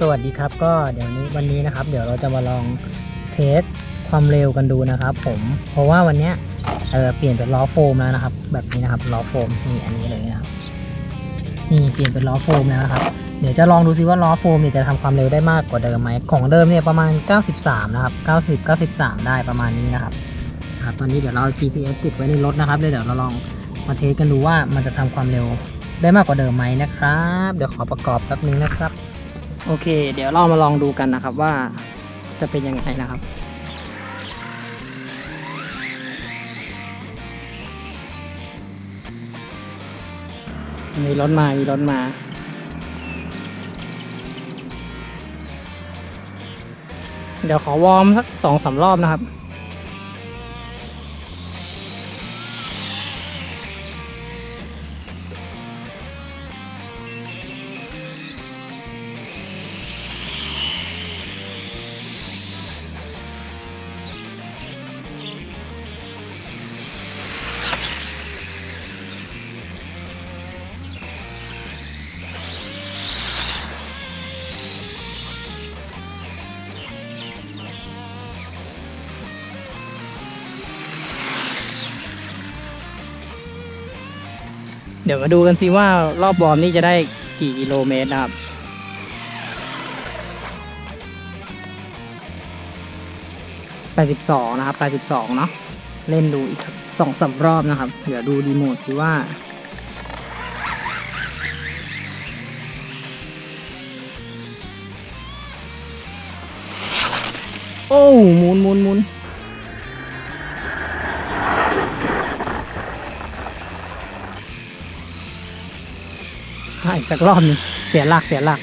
สวัสดีครับก็เดี๋ยวนี้วันนี้นะครับ เดี๋ยวเราจะมาลองเทสความเร็วกันดูนะครับ ผมเพราะว่าวันเนี้ยเออเปลี่ยนเป็นล้อโฟมแล้วนะครับ แบบนี้นะครับล้อโฟมนี่อันนี้เลยนะครับนี่เปลี่ยนเป็นล้อโฟมแล้วนะครับ เดี๋ยวจะลองดูซิว่าล้อโฟมเนี่ยจะทำความเร็วได้มากกว่าเดิมไหมของเดิมเนี่ยประมาณ 93 นะครับ 90 93 ได้ประมาณนี้นะครับครับตอนนี้เดี๋ยวเราเอา GPS ติดไว้ในรถนะครับเดี๋ยวเราลองมาเทสกันดูว่ามันจะทำความเร็วได้มากกว่าเดิมไหมนะครับ เดี๋ยวขอประกอบแป๊บนึงนะครับ โอเค เดี๋ยวเรามาลองดูกันนะครับว่าจะเป็นยังไงนะครับ มีรถมา มีรถมาเดี๋ยวขอวอร์มสักสองสารอบนะครับ เดี๋ยวมาดูกันสิว่ารอบบอมนี่จะได้กี่กิโลเมตรนะครับ82นะครับ82เนาะเล่นดูอีกสองสามรอบนะครับ เดี๋ยวดูรีโมทสิว่าโอ้หมุนหมุนหมุน สักรอบนึงเสียหลักเสียหลัก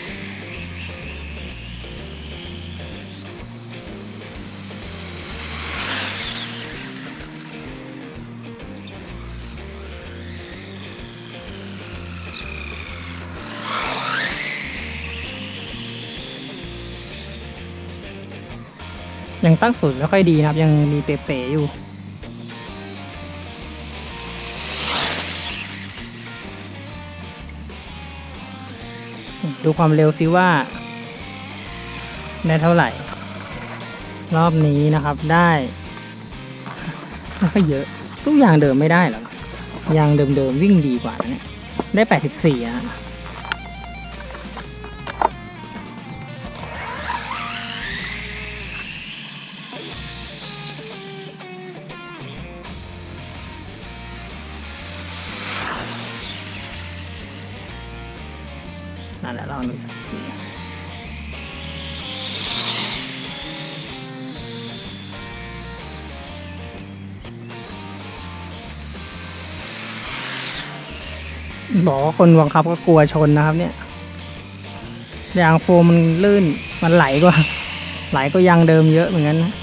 ยังตั้งศูนย์ไม่ค่อยดีนะครับ ยังมีเป๋ๆอยู่ ดูความเร็วซิว่า ได้เท่าไหร่ รอบนี้นะครับได้เยอะสู้ยางเดิมไม่ได้หรอกยางเดิมๆวิ่งดีกว่านะเนี่ยได้ 84นะ นั่นแหละลองดูสักทีบอกว่าคนบังคับก็กลัวชนนะครับ เนี่ยยางโฟมมันลื่นมันไหลกว่า ไหลก็ยางเดิมเยอะเหมือนกันนะ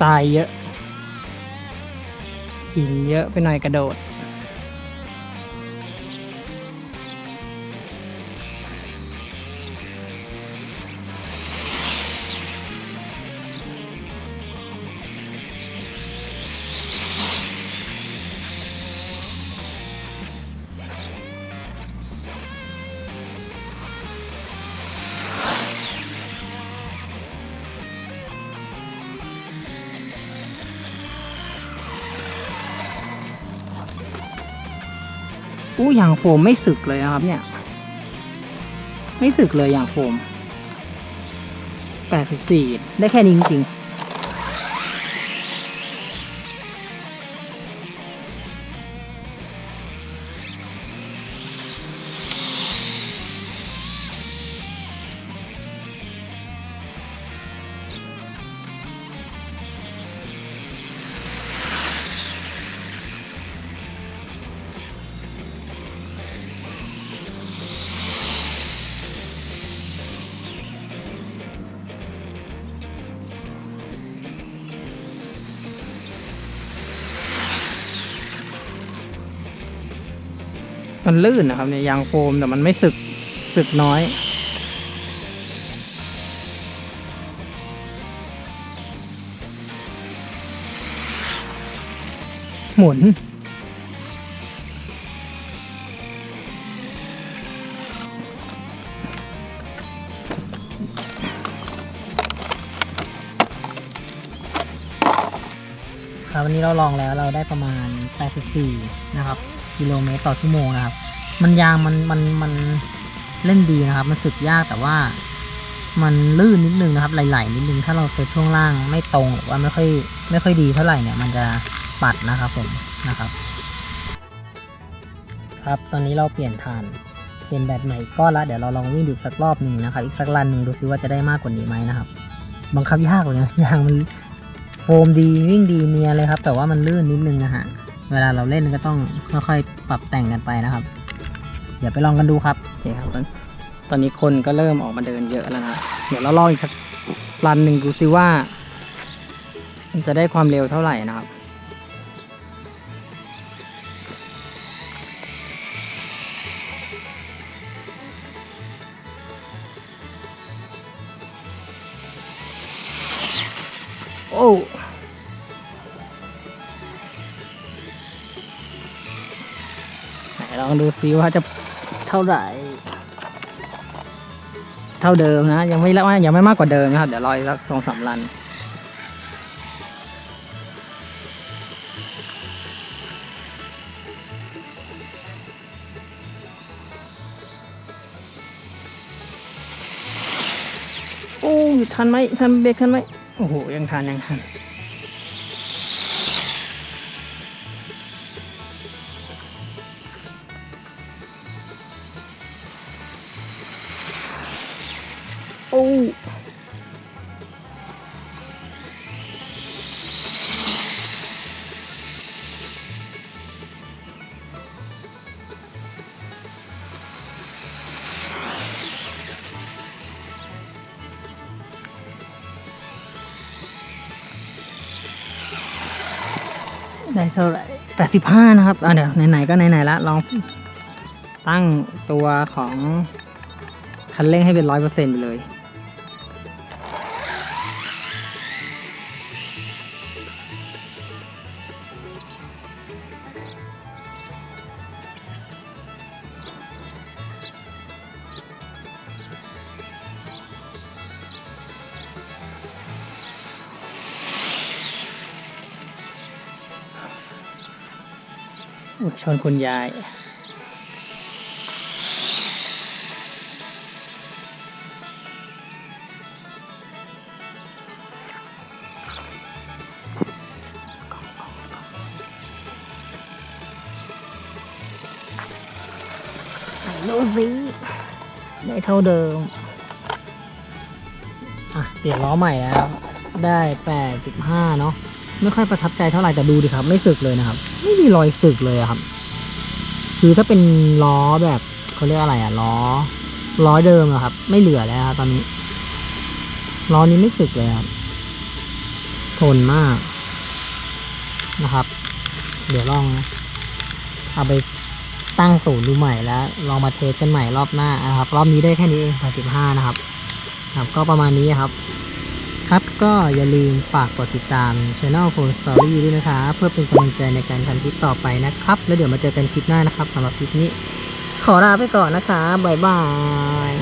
ทรายเยอะ หินเยอะไปหน่อยกระโดด อู้ยางโฟมไม่สึกเลยนะครับ เนี่ย ไม่สึกเลยอย่างโฟม 84 ได้แค่นี้จริง มันลื่นนะครับเนี่ยยางโฟมแต่มันไม่สึกสึกน้อยหมุน ครับวันนี้เราลองแล้วเราได้ประมาณ 84 นะครับ กิโลเมตรต่อชั่วโมงนะครับ มันยางมันมันมันเล่นดีนะครับ มันสึกยากแต่ว่ามันลื่นนิดนึงนะครับ ไหลๆนิดนึงถ้าเราเซตช่วงล่างไม่ตรงหรือว่าไม่ค่อยไม่ค่อยดีเท่าไหร่เนี่ย มันจะปัดนะครับผมนะครับ ครับตอนนี้เราเปลี่ยนฐานเปลี่ยนแบบใหม่ก็ละเดี๋ยวเราลองวิ่งดูสักรอบหนึ่งนะครับ อีกสักรันหนึ่งดูซิว่าจะได้มากกว่านี้ไหมนะครับบังคับยากเลยนะยางมันโฟมดีวิ่งดีเนียเลยครับ แต่ว่ามันลื่นนิดนึงนะฮะ เวลาเราเล่นก็ต้องค่อยๆปรับแต่งกันไปนะครับ เดี๋ยวไปลองกันดูครับโอเคครับตอนตอนนี้คนก็เริ่มออกมาเดินเยอะแล้วนะเดี๋ยวเราลองอีกสักรันหนึ่งดูซิว่ามันจะได้ความเร็วเท่าไหร่นะครับโอ้ ลองดูซิว่าจะเท่าไหร่ เท่าเดิมนะ ยังไม่ละว่ายังไม่มากกว่าเดิมนะครับ เดี๋ยวรออีกสักสองสามรันโอ้ยทันไหมทันเบรกทันไหมโอ้โหยังทันยังทัน โอ้ได้เท่าไหร่แปดสิบห้านะครับอะเดี๋ยวไหนๆก็ไหนๆละลองตั้งตัวของคันเร่งให้เป็นร้อยเปอร์เซ็นต์ไปเลย ชนคุณยายดูสิได้เท่าเดิม อะ เปลี่ยนล้อใหม่แล้ว ได้แปดสิบห้าเนาะ ไม่ค่อยประทับใจเท่าไหร่แต่ดูดิครับ ไม่สึกเลยนะครับ ไม่มีรอยสึกเลยครับ คือถ้าเป็นล้อแบบเขาเรียกอะไรอะล้อ ล้อเดิมอะครับ ไม่เหลือแล้วครับตอนนี้ล้อนี้ไม่สึกเลยครับ ทนมากนะครับ เดี๋ยวลองเอาไปตั้งศูนย์ดูใหม่แล้ว ลองมาเทสกันใหม่รอบหน้านะครับ รอบนี้ได้แค่นี้เอง85นะครับ ครับ ก็ประมาณนี้ครับ ครับก็อย่าลืมฝากกดติดตาม Channel Phone Story ด้วยนะครับเพื่อเป็นกำลังใจในการทำคลิปต่อไปนะครับ แล้วเดี๋ยวมาเจอกันคลิปหน้านะครับสำหรับคลิปนี้ ขอลาไปก่อนนะคะ บ๊ายบาย